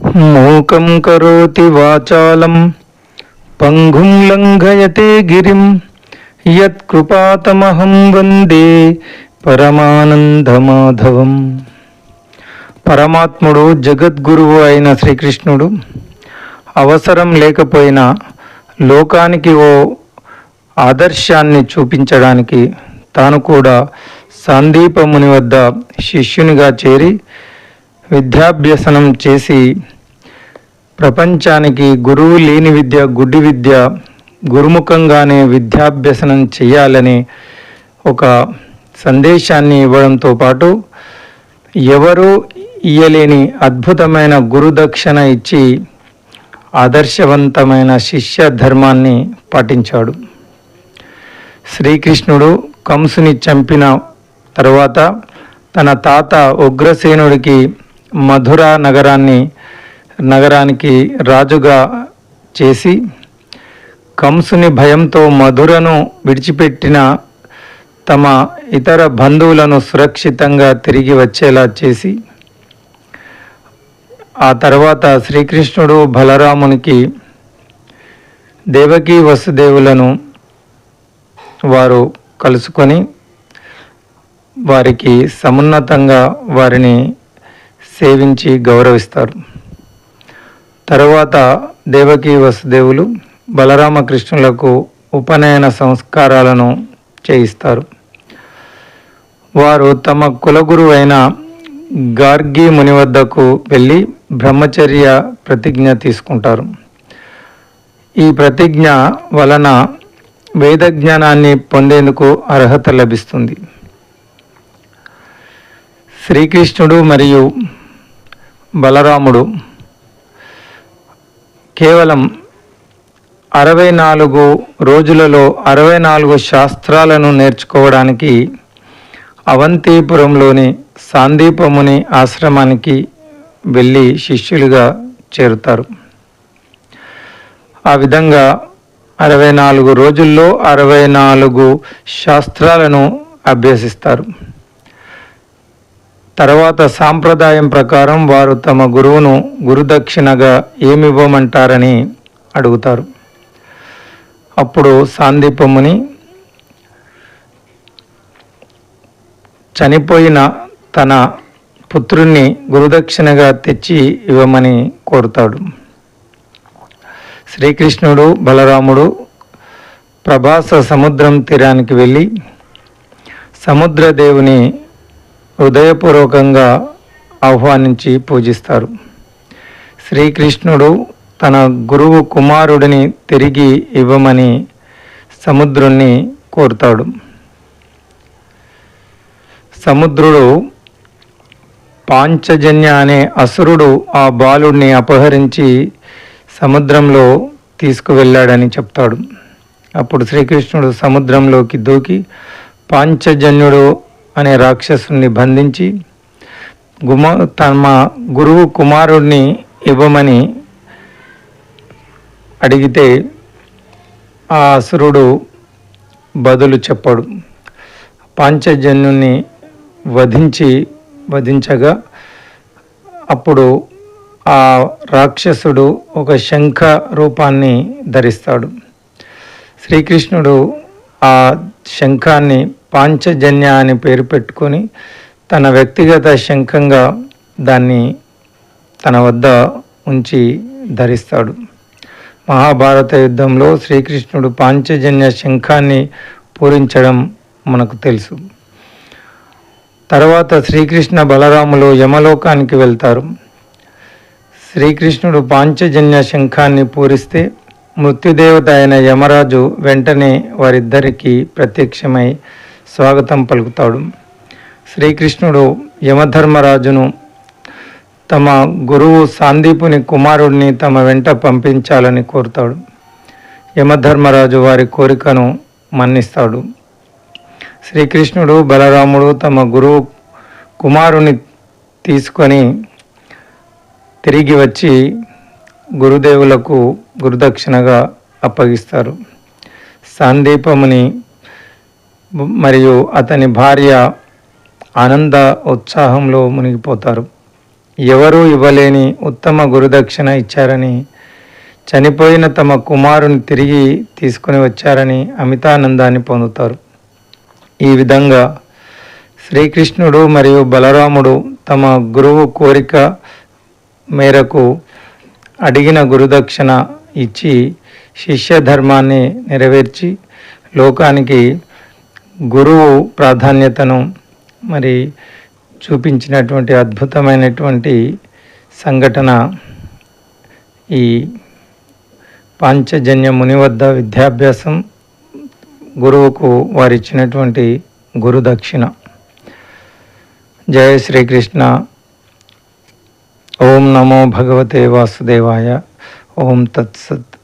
మూకం కరోతి వాచాలం పంగుం లంఘయతే గిరిం యత్కృపాతమహం వందే పరమానందమాధవం. పరమాత్ముడు జగద్గురువు అయిన శ్రీకృష్ణుడు అవసరం లేకపోయినా లోకానికి ఓ ఆదర్శాన్ని చూపించడానికి తాను కూడా సందీపముని వద్ద శిష్యునిగా చేరి విద్యాభ్యసనం చేసి ప్రపంచానికి గురువు లేని విద్య గుడ్డి విద్య గురుముఖంగానే విద్యాభ్యసనం చేయాలని ఒక సందేశాన్ని ఇవ్వడంతో పాటు ఎవరు ఇయ్యలేని అద్భుతమైన గురుదక్షిణ ఇచ్చి ఆదర్శవంతమైన శిష్య ధర్మాన్ని పాటించాడు. శ్రీకృష్ణుడు కంసుని చంపిన తరువాత తన తాత ఉగ్రసేనుడికి మధుర నగరాన్ని నగరానికి రాజుగా చేసి కంసుని భయంతో మధురను విడిచిపెట్టిన తమ ఇతర బంధువులను సురక్షితంగా తిరిగి వచ్చేలా చేసి ఆ తర్వాత శ్రీకృష్ణుడు బలరామునికి దేవకీ వసుదేవులను వారు కలుసుకొని వారికి సమున్నతంగా వారిని సేవించి గౌరవిస్తారు. తరువాత దేవకీ వసుదేవులు బలరామకృష్ణులకు ఉపనయన సంస్కారాలను చేయిస్తారు. వారు తమ కులగురు అయిన గార్గి ముని వద్దకు వెళ్ళి బ్రహ్మచర్య ప్రతిజ్ఞ తీసుకుంటారు. ఈ ప్రతిజ్ఞ వలన వేద జ్ఞానాన్ని పొందేందుకు అర్హత లభిస్తుంది. శ్రీకృష్ణుడు మరియు బలరాముడు కేవలం అరవై నాలుగు రోజులలో అరవై నాలుగు శాస్త్రాలను నేర్చుకోవడానికి అవంతిపురంలోని సాందీపముని ఆశ్రమానికి వెళ్ళి శిష్యులుగా చేరుతారు. ఆ విధంగా అరవై నాలుగు రోజుల్లో అరవై నాలుగు శాస్త్రాలను అభ్యసిస్తారు. తర్వాత సాంప్రదాయం ప్రకారం వారు తమ గురువును గురుదక్షిణగా ఏమివ్వమంటారని అడుగుతారు. అప్పుడు సాందీపముని చనిపోయిన తన పుత్రుణ్ణి గురుదక్షిణగా తెచ్చి ఇవ్వమని కోరుతాడు. శ్రీకృష్ణుడు బలరాముడు ప్రభాస సముద్రం తీరానికి వెళ్ళి సముద్రదేవుని హృదయపూర్వకంగా ఆహ్వానించి పూజిస్తారు. శ్రీకృష్ణుడు తన గురువు కుమారుడిని తిరిగి ఇవ్వమని సముద్రుణ్ణి కోరుతాడు. సముద్రుడు పాంచజన్య అనే అసురుడు ఆ బాలుడిని అపహరించి సముద్రంలో తీసుకువెళ్ళాడని చెప్తాడు. అప్పుడు శ్రీకృష్ణుడు సముద్రంలోకి దూకి పాంచజన్యుడు అనే రాక్షసుని బంధించి గుమ తమ గురువు కుమారుడిని ఇవ్వమని అడిగితే ఆ అసురుడు బదులు చెప్పడు. పాంచజన్యుని వధించి వధించగా అప్పుడు ఆ రాక్షసుడు ఒక శంఖ రూపాన్ని ధరిస్తాడు. శ్రీకృష్ణుడు ఆ శంఖాన్ని పాంచజన్య అని పేరు పెట్టుకొని తన వ్యక్తిగత శంఖంగా దాన్ని తన వద్ద ఉంచి ధరిస్తాడు. మహాభారత యుద్ధంలో శ్రీకృష్ణుడు పాంచజన్య శంఖాన్ని పూరించడం మనకు తెలుసు. తర్వాత శ్రీకృష్ణ బలరాములు యమలోకానికి వెళ్తారు. శ్రీకృష్ణుడు పాంచజన్య శంఖాన్ని పూరిస్తే మృత్యుదేవత అయిన యమరాజు వెంటనే వారిద్దరికీ ప్రత్యక్షమై స్వాగతం పలుకుతాడు. శ్రీకృష్ణుడు యమధర్మరాజును తమ గురువు సాందీపుని కుమారుడిని తమ వెంట పంపించాలని కోరుతాడు. యమధర్మరాజు వారి కోరికను మన్నిస్తాడు. శ్రీకృష్ణుడు బలరాముడు తమ గురువు కుమారుని తీసుకొని తిరిగి వచ్చి గురుదేవులకు గురుదక్షిణగా అప్పగిస్తారు. సాందీపముని మరియు అతని భార్య ఆనంద ఉత్సాహంలో మునిగిపోతారు. ఎవరూ ఇవ్వలేని ఉత్తమ గురుదక్షిణ ఇచ్చారని చనిపోయిన తమ కుమారుని తిరిగి తీసుకుని వచ్చారని అమితానందాన్ని పొందుతారు. ఈ విధంగా శ్రీకృష్ణుడు మరియు బలరాముడు తమ గురువు కోరిక మేరకు అడిగిన గురుదక్షిణ ఇచ్చి శిష్య ధర్మాన్ని నెరవేర్చి లోకానికి గురువు ప్రాధాన్యతను మరి చూపించినటువంటి అద్భుతమైనటువంటి సంఘటన ఈ పాంచజన్య ముని వద్ద విద్యాభ్యాసం గురువుకు వారిచ్చినటువంటి గురు దక్షిణ జయ శ్రీకృష్ణ. ఓం నమో భగవతే వాసుదేవాయ. ఓం తత్సత్